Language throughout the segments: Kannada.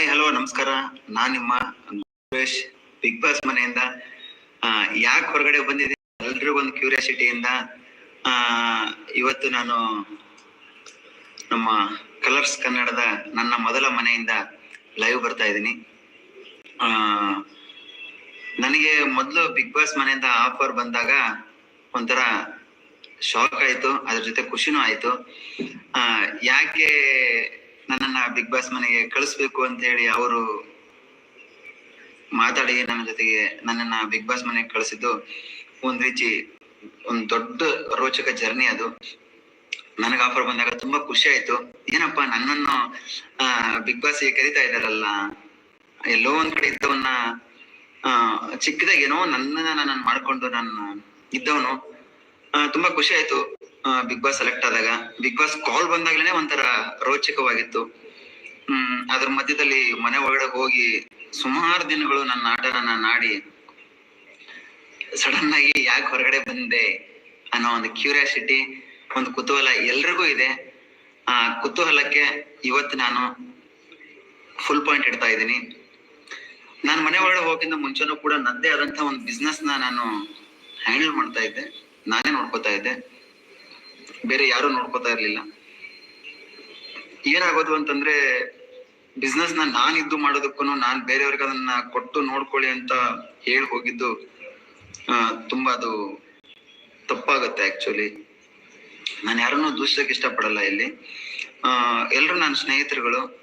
ಹಾಯ್ ಹಲೋ ನಮಸ್ಕಾರ. ನಾನ್ ನಿಮ್ಮ ಸುರೇಶ್ ಬಿಗ್ ಬಾಸ್ ಮನೆಯಿಂದ. ಯಾಕೆ ಹೊರಗಡೆ ಬಂದಿದೆ ಎಲ್ರಿಗೂ ಒಂದು ಕ್ಯೂರಿಯಾಸಿಟಿಯಿಂದ ಇವತ್ತು ನಾನು ನಮ್ಮ ಕಲರ್ಸ್ ಕನ್ನಡದ ನನ್ನ ಮೊದಲ ಮನೆಯಿಂದ ಲೈವ್ ಬರ್ತಾ ಇದ್ದೀನಿ. ನನಗೆ ಮೊದಲು ಬಿಗ್ ಬಾಸ್ ಮನೆಯಿಂದ ಆಫರ್ ಬಂದಾಗ ಒಂಥರ ಶಾಕ್ ಆಯ್ತು, ಅದ್ರ ಜೊತೆ ಖುಷಿನೂ ಆಯ್ತು. ಯಾಕೆ ನನ್ನನ್ನ ಬಿಗ್ ಬಾಸ್ ಮನೆಗೆ ಕಳಿಸ್ಬೇಕು ಅಂತ ಹೇಳಿ ಅವರು ಮಾತಾಡಿ ನನ್ನ ಜೊತೆಗೆ ನನ್ನನ್ನ ಬಿಗ್ ಬಾಸ್ ಮನೆಗೆ ಕಳಿಸಿದ್ದು. ಒಂದ್ ರೀತಿ ಒಂದ್ ದೊಡ್ಡ ರೋಚಕ ಜರ್ನಿ ಅದು. ನನಗೆ ಆಫರ್ ಬಂದಾಗ ತುಂಬಾ ಖುಷಿ ಆಯ್ತು. ಏನಪ್ಪಾ, ನನ್ನನ್ನು, ಆ ಬಿಗ್ ಬಾಸ್ ಕರಿತಾ ಇದ್ದಾರಲ್ಲ. ಎಲ್ಲೋ ಒಂದ್ ಕಡೆ ಇದ್ದವನ್ನ, ಆ, ಚಿಕ್ಕದಾಗ ಏನೋ ನನ್ನನ್ನ ನಾನು ಮಾಡ್ಕೊಂಡು ನಾನು ಇದ್ದವನು. ತುಂಬಾ ಖುಷಿ ಆಯ್ತು. ಬಿಗ್ ಬಾಸ್ ಸೆಲೆಕ್ಟ್ ಆದಾಗ ಬಿಗ್ ಬಾಸ್ ಕಾಲ್ ಬಂದಾಗ್ಲೇನೆ ಒಂಥರ ರೋಚಕವಾಗಿತ್ತು. ಹ್ಮ್, ಅದ್ರ ಮಧ್ಯದಲ್ಲಿ ಮನೆ ಒಳಗಡೆ ಹೋಗಿ ಸುಮಾರು ದಿನಗಳು ನನ್ನ ಆಟನ ನಾಡಿ ಸಡನ್ ಆಗಿ ಯಾಕೆ ಹೊರಗಡೆ ಬಂದೆ ಅನ್ನೋ ಒಂದು ಕ್ಯೂರಿಯಾಸಿಟಿ ಒಂದು ಕುತೂಹಲ ಎಲ್ರಿಗೂ ಇದೆ. ಆ ಕುತೂಹಲಕ್ಕೆ ಇವತ್ತು ನಾನು ಫುಲ್ ಪಾಯಿಂಟ್ ಇಡ್ತಾ ಇದ್ದೀನಿ. ನಾನು ಮನೆ ಒಳಗಡೆ ಹೋಗಿಂದ ಮುಂಚೆನೂ ಕೂಡ ನದ್ದೇ ಆದಂತ ಒಂದು ಬಿಸ್ನೆಸ್ ನಾನು ಹ್ಯಾಂಡಲ್ ಮಾಡ್ತಾ ಇದ್ದೆ. ನಾನೇ ನೋಡ್ಕೋತಾ ಇದ್ದೆ. ಬೇರೆ ಯಾರು ನೋಡ್ಕೋತಾ ಇರ್ಲಿಲ್ಲ. ಏನಾಗೋದು ಅಂತಂದ್ರೆ ಬಿಸ್ನೆಸ್ನ ನಾನ್ ಇದ್ದು ಮಾಡೋದಕ್ಕೂ ನಾನ್ ಬೇರೆಯವ್ರಿಗೆ ಅದನ್ನ ಕೊಟ್ಟು ನೋಡ್ಕೊಳ್ಳಿ ಅಂತ ಹೇಳಿ ಹೋಗಿದ್ದು ತುಂಬಾ ಅದು ತಪ್ಪಾಗತ್ತೆ ಆಕ್ಚುಲಿ ನಾನು ಯಾರನ್ನೂ ದೂಷಿಸಕ್ ಇಷ್ಟಪಡಲ್ಲ ಇಲ್ಲಿ. ಆ, ಎಲ್ರು ನನ್ನ ಸ್ನೇಹಿತರುಗಳು,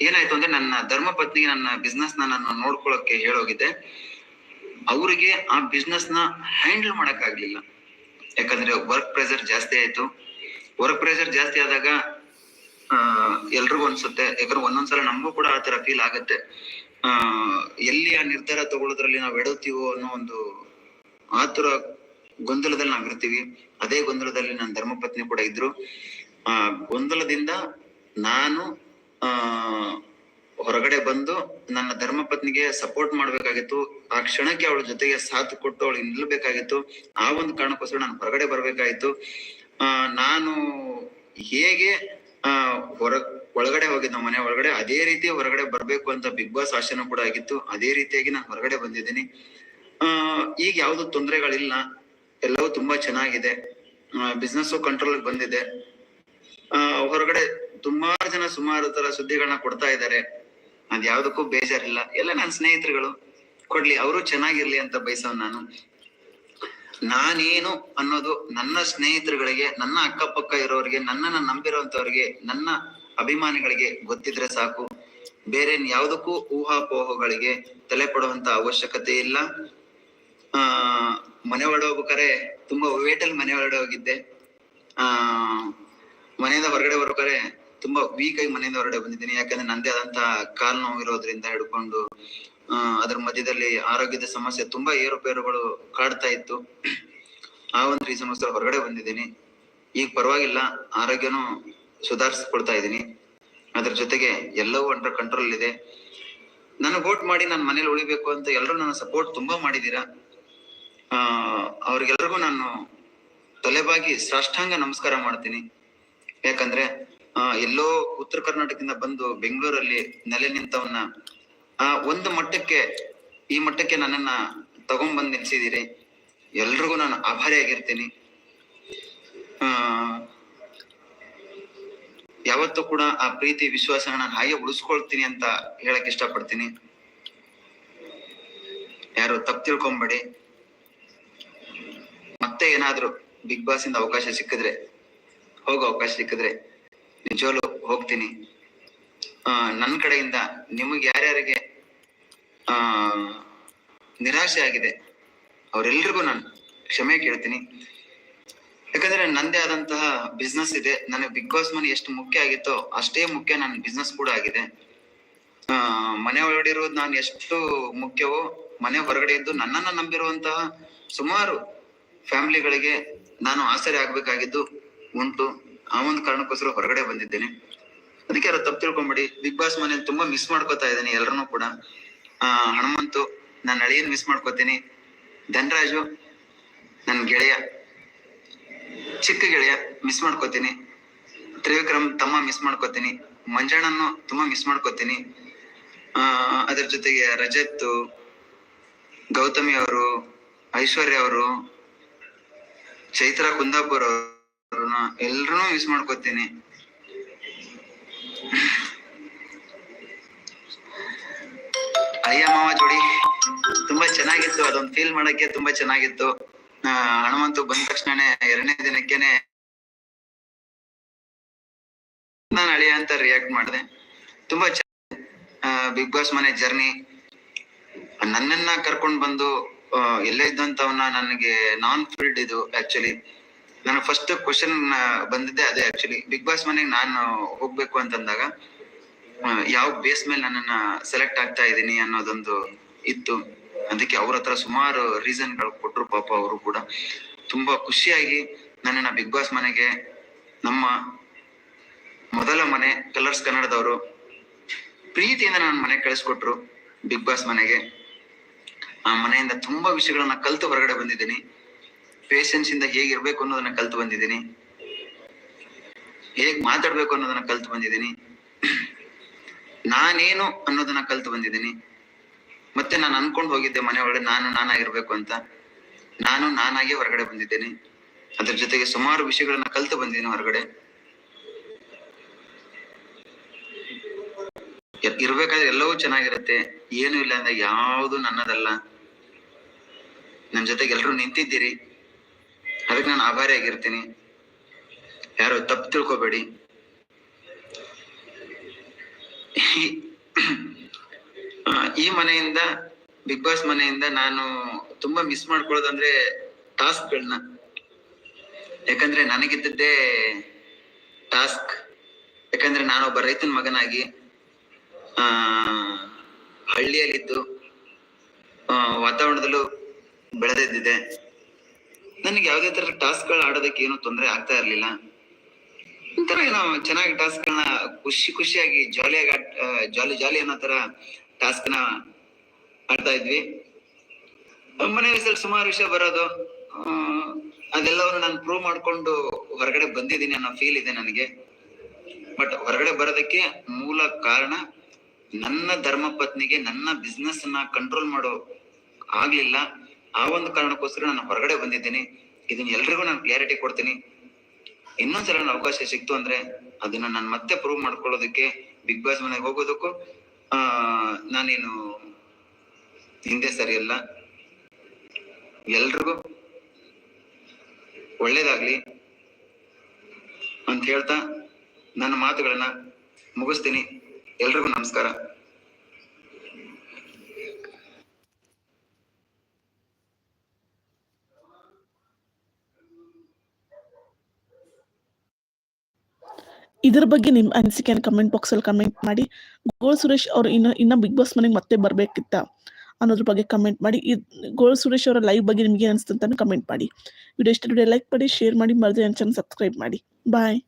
ಏನಾಯ್ತು ಅಂದ್ರೆ ನನ್ನ ಧರ್ಮ ಪತ್ನಿಗೆ ನನ್ನ ಬಿಸ್ನೆಸ್ನ ನಾನು ನೋಡ್ಕೊಳಕ್ಕೆ ಹೇಳೋಗಿದ್ದೆ. ಅವರಿಗೆ ಆ ಬಿಸ್ನೆಸ್ನ ಹ್ಯಾಂಡಲ್ ಮಾಡಕ್ ಯಾಕಂದ್ರೆ ವರ್ಕ್ ಪ್ರೆಷರ್ ಜಾಸ್ತಿ ಆಯ್ತು. ವರ್ಕ್ ಪ್ರೆಷರ್ ಜಾಸ್ತಿ ಆದಾಗ ಎಲ್ರಿಗೂ ಅನ್ಸುತ್ತೆ. ಯಾಕಂದ್ರೆ ಒಂದೊಂದ್ಸಲ ನಮಗೂ ಕೂಡ ಆ ತರ ಫೀಲ್ ಆಗತ್ತೆ. ಆ, ಎಲ್ಲಿ ಆ ನಿರ್ಧಾರ ತಗೊಳ್ಳೋದ್ರಲ್ಲಿ ನಾವು ಎಡುತ್ತೀವೋ ಅನ್ನೋ ಒಂದು ಆತುರ ಗೊಂದಲದಲ್ಲಿ ನಾವ್ ಇರ್ತೀವಿ. ಅದೇ ಗೊಂದಲದಲ್ಲಿ ನನ್ನ ಧರ್ಮಪತ್ನಿ ಕೂಡ ಇದ್ರು. ಆ, ಗೊಂದಲದಿಂದ ನಾನು, ಆ ಹೊರಗಡೆ ಬಂದು ನನ್ನ ಧರ್ಮಪತ್ನಿಗೆ ಸಪೋರ್ಟ್ ಮಾಡ್ಬೇಕಾಗಿತ್ತು. ಆ ಕ್ಷಣಕ್ಕೆ ಅವಳ ಜೊತೆಗೆ ಸಾಥ್ ಕೊಟ್ಟು ಅವಳು ನಿಲ್ಬೇಕಾಗಿತ್ತು ಆ ಒಂದು ಕಾರಣಕ್ಕೋಸ್ಕರ ನಾನು ಹೊರಗಡೆ ಬರ್ಬೇಕಾಯ್ತು. ಆ, ನಾನು ಹೇಗೆ, ಆ, ಹೊರ, ಒಳಗಡೆ ಹೋಗಿದ್ದ ಮನೆ ಒಳಗಡೆ. ಅದೇ ರೀತಿ ಹೊರಗಡೆ ಬರ್ಬೇಕು ಅಂತ ಬಿಗ್ ಬಾಸ್ ಆಶೆನೂ ಕೂಡ ಆಗಿತ್ತು. ಅದೇ ರೀತಿಯಾಗಿ ನಾನು ಹೊರಗಡೆ ಬಂದಿದ್ದೀನಿ. ಆ, ಈಗ ಯಾವ್ದು ತೊಂದರೆಗಳಿಲ್ಲ. ಎಲ್ಲವೂ ತುಂಬಾ ಚೆನ್ನಾಗಿದೆ. ಬಿಸ್ನೆಸ್ ಕಂಟ್ರೋಲ್ ಬಂದಿದೆ. ಆ, ಹೊರಗಡೆ ತುಂಬಾ ಜನ ಸುಮಾರು ತರ ಸುದ್ದಿಗಳನ್ನ ಕೊಡ್ತಾ ಇದ್ದಾರೆ. ಅದ್ ಯಾವ್ದಕ್ಕೂ ಬೇಜಾರಿಲ್ಲ. ಎಲ್ಲ ನನ್ನ ಸ್ನೇಹಿತರುಗಳು. ಕೊಡ್ಲಿ, ಅವರು ಚೆನ್ನಾಗಿರ್ಲಿ ಅಂತ ಬಯಸವ್ ನಾನು. ನಾನೇನು ಅನ್ನೋದು ನನ್ನ ಸ್ನೇಹಿತರುಗಳಿಗೆ, ನನ್ನ ಅಕ್ಕಪಕ್ಕ ಇರೋರಿಗೆ, ನನ್ನನ್ನ ನಂಬಿರೋಂಥವ್ರಿಗೆ ನನ್ನ ಅಭಿಮಾನಿಗಳಿಗೆ ಗೊತ್ತಿದ್ರೆ ಸಾಕು. ಬೇರೆ ಯಾವುದಕ್ಕೂ ಊಹಾಪೋಹಗಳಿಗೆ ತಲೆ ಪಡುವಂತ ಅವಶ್ಯಕತೆ ಇಲ್ಲ. ಆ, ಮನೆ ಹೊರಡೋಗ್ಬೇಕಾರೆ ತುಂಬಾ ವೇಟಲ್ಲಿ ಮನೆ ಹೊರಡೋಗಿದ್ದೆ ಆ, ಮನೆಯಿಂದ ಹೊರಗಡೆ ಬರ್ಬೇಕಾರೆ ತುಂಬಾ ವೀಕ್ ಆಗಿ ಮನೆಯಿಂದ ಹೊರಗಡೆ ಬಂದಿದ್ದೀನಿ. ಯಾಕಂದ್ರೆ ನಂದೇ ಆದಂತ ಕಾಲು ನೋವು ಇರೋದ್ರಿಂದ ಹಿಡ್ಕೊಂಡು ಅದ್ರ ಮಧ್ಯದಲ್ಲಿ ಆರೋಗ್ಯದ ಸಮಸ್ಯೆ ತುಂಬಾ ಏರುಪೇರುಗಳು ಕಾಡ್ತಾ ಇತ್ತು. ಆ ಒಂದು ರೀಸನ್ಗೋಸ್ಕರ ಹೊರಗಡೆ ಬಂದಿದ್ದೀನಿ. ಈಗ ಪರವಾಗಿಲ್ಲ, ಆರೋಗ್ಯನೂ ಸುಧಾರಿಸ್ಕೊಳ್ತಾ ಇದ್ದೀನಿ. ಅದ್ರ ಜೊತೆಗೆ ಎಲ್ಲವೂ ಅಂಡರ್ ಕಂಟ್ರೋಲ್ ಇದೆ. ನನಗೆ ವೋಟ್ ಮಾಡಿ ನನ್ನ ಮನೇಲಿ ಉಳಿಬೇಕು ಅಂತ ಎಲ್ಲರೂ ನನ್ನ ಸಪೋರ್ಟ್ ತುಂಬಾ ಮಾಡಿದೀರಾ ಆ, ಅವ್ರಿಗೆಲ್ರಿಗೂ ನಾನು ತಲೆಬಾಗಿ ಸಾಷ್ಟಾಂಗ ನಮಸ್ಕಾರ ಮಾಡ್ತೀನಿ. ಯಾಕಂದ್ರೆ ಆ, ಎಲ್ಲೋ ಉತ್ತರ ಕರ್ನಾಟಕದಿಂದ ಬಂದು ಬೆಂಗಳೂರಲ್ಲಿ ನೆಲೆ ನಿಂತವನ್ನ, ಆ, ಒಂದು ಮಟ್ಟಕ್ಕೆ, ಈ ಮಟ್ಟಕ್ಕೆ ನನ್ನನ್ನ ತಗೊಂಡ್ಬಂದ್ ನಿಲ್ಸಿದಿರಿ ಎಲ್ರಿಗೂ ನಾನು ಆಭಾರಿಯಾಗಿರ್ತೀನಿ. ಆ, ಯಾವತ್ತೂ ಕೂಡ ಆ ಪ್ರೀತಿ, ವಿಶ್ವಾಸನ ನಾನು ಹಾಗೆ ಉಳಿಸ್ಕೊಳ್ತೀನಿ ಅಂತ ಹೇಳಕ್ ಇಷ್ಟಪಡ್ತೀನಿ. ಯಾರು ತಪ್ಪು ತಿಳ್ಕೊಂಬೇಡಿ. ಮತ್ತೆ ಏನಾದ್ರು ಬಿಗ್ ಬಾಸ್ ಇಂದ ಅವಕಾಶ ಸಿಕ್ಕಿದ್ರೆ, ಹೋಗೋ ಅವಕಾಶ ಸಿಕ್ಕಿದ್ರೆ ನಿಜವಾಗ್ಲು ಹೋಗ್ತೀನಿ. ನನ್ನ ಕಡೆಯಿಂದ ನಿಮಗೆ ಯಾರ್ಯಾರಿಗೆ, ಆ, ನಿರಾಶೆ ಆಗಿದೆ, ಅವರೆಲ್ರಿಗೂ ನಾನು ಕ್ಷಮೆ ಕೇಳ್ತೀನಿ. ಯಾಕಂದ್ರೆ ನಂದೇ ಆದಂತಹ ಬಿಸ್ನೆಸ್ ಇದೆ. ನನಗೆ ಬಿಗ್ ಬಾಸ್ ಮನಿ ಎಷ್ಟು ಮುಖ್ಯ ಆಗಿತ್ತೋ ಅಷ್ಟೇ ಮುಖ್ಯ ನನ್ನ ಬಿಸ್ನೆಸ್ ಕೂಡ ಆಗಿದೆ. ಆ, ಮನೆ ಒಳಗಡೆ ನಾನು ಎಷ್ಟು ಮುಖ್ಯವೋ, ಮನೆ ಹೊರಗಡೆ ಇದ್ದು ನನ್ನನ್ನ ನಂಬಿರುವಂತಹ ಸುಮಾರು ಫ್ಯಾಮಿಲಿಗಳಿಗೆ ನಾನು ಆಸರೆ ಆಗ್ಬೇಕಾಗಿದ್ದು ಉಂಟು. ಆ ಒಂದು ಕಾರಣಕ್ಕೋಸ್ಕರ ಹೊರಗಡೆ ಬಂದಿದ್ದೇನೆ. ಅದಕ್ಕೆ ಯಾರು ತಪ್ಪು ತಿಳ್ಕೊಂಬಿಡಿ ಬಿಗ್ ಬಾಸ್ ಮನೇಲಿ ತುಂಬಾ ಮಿಸ್ ಮಾಡ್ಕೋತಾ ಇದ್ದೀನಿ ಎಲ್ಲರನ್ನೂ ಕೂಡ. ಆ, ಹನುಮಂತು ನನ್ನ ಅಳಿಯನ್ ಮಿಸ್ ಮಾಡ್ಕೋತೀನಿ. ಧನರಾಜು ನನ್ನ ಗೆಳೆಯ, ಚಿಕ್ಕ ಗೆಳೆಯ ಮಿಸ್ ಮಾಡ್ಕೋತೀನಿ. ತ್ರಿವಿಕ್ರಮ್ ತಮ್ಮ ಮಿಸ್ ಮಾಡ್ಕೋತೀನಿ. ಮಂಜಣ್ಣನ್ನು ತುಂಬಾ ಮಿಸ್ ಮಾಡ್ಕೋತೀನಿ. ಆ, ಅದ್ರ ಜೊತೆಗೆ ರಜತ್, ಗೌತಮಿ ಅವರು, ಐಶ್ವರ್ಯ ಅವರು, ಚೈತ್ರ ಕುಂದಾಪುರ್ ಅವ್ರನ್ನ ಎಲ್ರೂ ಯೂಸ್ ಮಾಡ್ಕೋತೀನಿ. ಅಯ್ಯ ಮಾವ ಜೋಡಿ, ತುಂಬಾ ಚೆನ್ನಾಗಿತ್ತು. ಅದೊಂದು ಫೀಲ್ ಮಾಡಕ್ಕೆ ತುಂಬಾ ಚೆನ್ನಾಗಿತ್ತು. ಹನುಮಂತು ಬಂದ ತಕ್ಷಣನೇ ಎರಡನೇ ದಿನಕ್ಕೆನೆ ನಾನು ಅಳಿಯ ಅಂತ ರಿಯಾಕ್ಟ್ ಮಾಡಿದೆ. ತುಂಬಾ ಬಿಗ್ ಬಾಸ್ ಮನೆ ಜರ್ನಿ ನನ್ನನ್ನ ಕರ್ಕೊಂಡ್ ಬಂದು ಎಲ್ಲೇ ಇದ್ದಂತವನ್ನ ನನಗೆ ನಾನ್ ಫೀಲ್ಡ್ ಇದು ಆಕ್ಚುಲಿ ನನ್ನ ಫಸ್ಟ್ ಕ್ವಶನ್ ಬಂದಿದ್ದೆ ಅದೇ ಆಕ್ಚುಲಿ ಬಿಗ್ ಬಾಸ್ ಮನೆಗೆ ನಾನು ಹೋಗ್ಬೇಕು ಅಂತಂದಾಗ ಯಾವ ಬೇಸ್ ಮೇಲೆ ನನ್ನನ್ನ ಸೆಲೆಕ್ಟ್ ಆಗ್ತಾ ಇದ್ದೀನಿ ಅನ್ನೋದೊಂದು ಇತ್ತು. ಅದಕ್ಕೆ ಅವ್ರ ಹತ್ರ ಸುಮಾರು ರೀಸನ್ಗಳು ಕೊಟ್ರು ಪಾಪ ಅವರು ಕೂಡ. ತುಂಬಾ ಖುಷಿಯಾಗಿ ನನ್ನನ್ನ ಬಿಗ್ ಬಾಸ್ ಮನೆಗೆ ನಮ್ಮ ಮೊದಲ ಮನೆ ಕಲರ್ಸ್ ಕನ್ನಡದವರು ಪ್ರೀತಿಯಿಂದ ನನ್ನ ಮನೆ ಕಳಿಸ್ಕೊಟ್ರು ಬಿಗ್ ಬಾಸ್ ಮನೆಗೆ. ಆ ಮನೆಯಿಂದ ತುಂಬಾ ವಿಷಯಗಳನ್ನ ಕಲ್ತು ಹೊರಗಡೆ ಬಂದಿದ್ದೀನಿ. ಪೇಷನ್ಸ್ ಇಂದ ಹೇಗಿರ್ಬೇಕು ಅನ್ನೋದನ್ನ ಕಲ್ತು ಬಂದಿದ್ದೀನಿ. ಹೇಗ್ ಮಾತಾಡ್ಬೇಕು ಅನ್ನೋದನ್ನ ಕಲ್ತು ಬಂದಿದ್ದೀನಿ. ನಾನೇನು ಅನ್ನೋದನ್ನ ಕಲ್ತು ಬಂದಿದ್ದೀನಿ. ಮತ್ತೆ ನಾನು ಅನ್ಕೊಂಡು ಹೋಗಿದ್ದೆ ಮನೆ ಒಳಗಡೆ ನಾನು ನಾನಾಗಿರ್ಬೇಕು ಅಂತ. ನಾನು ನಾನಾಗಿ ಹೊರಗಡೆ ಬಂದಿದ್ದೇನೆ. ಅದ್ರ ಜೊತೆಗೆ ಸುಮಾರು ವಿಷಯಗಳನ್ನ ಕಲ್ತು ಬಂದಿದ್ದೀನಿ ಹೊರಗಡೆ. ಇರ್- ಇರ್ಬೇಕಾದ್ರೆ ಎಲ್ಲವೂ ಚೆನ್ನಾಗಿರುತ್ತೆ. ಏನು ಇಲ್ಲ ಅಂದ್ರೆ ಯಾವುದು ನನ್ನದಲ್ಲ. ನನ್ ಜೊತೆಗೆ ಎಲ್ರು ನಿಂತಿದ್ದೀರಿ. ಅದಕ್ಕೆ ನಾನು ಆಭಾರಿಯಾಗಿರ್ತೀನಿ ಯಾರು ತಪ್ಪು ತಿಳ್ಕೊಬೇಡಿ. ಈ- ಮನೆಯಿಂದ ಬಿಗ್ ಬಾಸ್ ಮನೆಯಿಂದ ನಾನು ತುಂಬಾ ಮಿಸ್ ಮಾಡ್ಕೊಳ್ಳೋದಂದ್ರೆ ಟಾಸ್ಕ್ಗಳನ್ನ ಯಾಕಂದ್ರೆ ನನಗಿದ್ದದ್ದೇ ಟಾಸ್ಕ್ ಯಾಕಂದ್ರೆ ನಾನೊಬ್ಬ ರೈತನ ಮಗನಾಗಿ, ಆ, ಹಳ್ಳಿಯಲ್ಲಿದ್ದು ವಾತಾವರಣದಲ್ಲೂ ಬೆಳೆದಿದ್ದಿದೆ ನನಗೆ ಯಾವುದೇ ತರ ಟಾಸ್ಕ್ಗಳು ಆಡೋದಕ್ಕೆ ಏನು ತೊಂದರೆ ಆಗ್ತಾ ಇರ್ಲಿಲ್ಲ. ಒಂಥರ ಏನೋ ಚೆನ್ನಾಗಿ ಟಾಸ್ಕ್ಗಳನ್ನ ಖುಷಿ ಖುಷಿಯಾಗಿ ಜಾಲಿಯಾಗಿ ಜಾಲಿ ಜಾಲಿ ಅನ್ನೋ ತರ ಟಾಸ್ಕ್ನ ಆಡ್ತಾ ಇದ್ವಿ. ಮನೆ ವಿಷಯದಲ್ಲಿ ಸುಮಾರು ವಿಷಯ ಬರೋದು ಅದೆಲ್ಲವನ್ನು ನಾನು ಪ್ರೂವ್ ಮಾಡ್ಕೊಂಡು ಹೊರಗಡೆ ಬಂದಿದ್ದೀನಿ ಅನ್ನೋ ಫೀಲ್ ಇದೆ ನನಗೆ. ಬಟ್ ಹೊರಗಡೆ ಬರೋದಕ್ಕೆ ಮೂಲ ಕಾರಣ ನನ್ನ ಧರ್ಮ ಪತ್ನಿಗೆ ನನ್ನ ಬಿಸ್ನೆಸ್ ಅನ್ನ ಕಂಟ್ರೋಲ್ ಮಾಡೋ ಆಗ್ಲಿಲ್ಲ. ಆ ಒಂದು ಕಾರಣಕ್ಕೋಸ್ಕರ ನಾನು ಹೊರಗಡೆ ಬಂದಿದ್ದೀನಿ. ಇದನ್ನ ಎಲ್ರಿಗೂ ನಾನು ಕ್ಲಾರಿಟಿ ಕೊಡ್ತೀನಿ. ಇನ್ನೊಂದ್ಸಲ ನನ್ನ ಅವಕಾಶ ಸಿಕ್ತು ಅಂದ್ರೆ ಅದನ್ನ ನಾನು ಮತ್ತೆ ಪ್ರೂವ್ ಮಾಡ್ಕೊಳ್ಳೋದಕ್ಕೆ ಬಿಗ್ ಬಾಸ್ ಮನೆಗೆ ಹೋಗೋದಕ್ಕೂ, ಆ, ನಾನೇನು ಹಿಂದೆ ಸರಿಯಲ್ಲ ಎಲ್ರಿಗೂ ಒಳ್ಳೇದಾಗ್ಲಿ ಅಂತ ಹೇಳ್ತಾ ನನ್ನ ಮಾತುಗಳನ್ನ ಮುಗಿಸ್ತೀನಿ. ಎಲ್ರಿಗೂ ನಮಸ್ಕಾರ. ಇದ್ರ ಬಗ್ಗೆ ನಿಮ್ಮ ಅನಿಸಿಕೆಯನ್ನು ಕಮೆಂಟ್ ಬಾಕ್ಸಲ್ಲಿ ಕಮೆಂಟ್ ಮಾಡಿ. ಗೋಳ್ ಸುರೇಶ್ ಅವರು ಇನ್ನು, ಇನ್ನ ಬಿಗ್ ಬಾಸ್ ಮನೆಗೆ ಮತ್ತೆ ಬರಬೇಕಿತ್ತ ಅನ್ನೋದ್ರ ಬಗ್ಗೆ ಕಮೆಂಟ್ ಮಾಡಿ. ಗೋಳ್ ಸುರೇಶ್ ಅವರ ಲೈವ್ ಬಗ್ಗೆ ನಿಮಗೆ ಅನಿಸ್ತು ಅಂತ ಕಮೆಂಟ್ ಮಾಡಿ. ವಿಡಿಯೋ ಇಷ್ಟ ಲೈಕ್ ಮಾಡಿ ಶೇರ್ ಮಾಡಿ ಮರದೇ ನನ್ನ ಚಾನಲ್ ಸಬ್ಸ್ಕ್ರೈಬ್ ಮಾಡಿ. ಬಾಯ್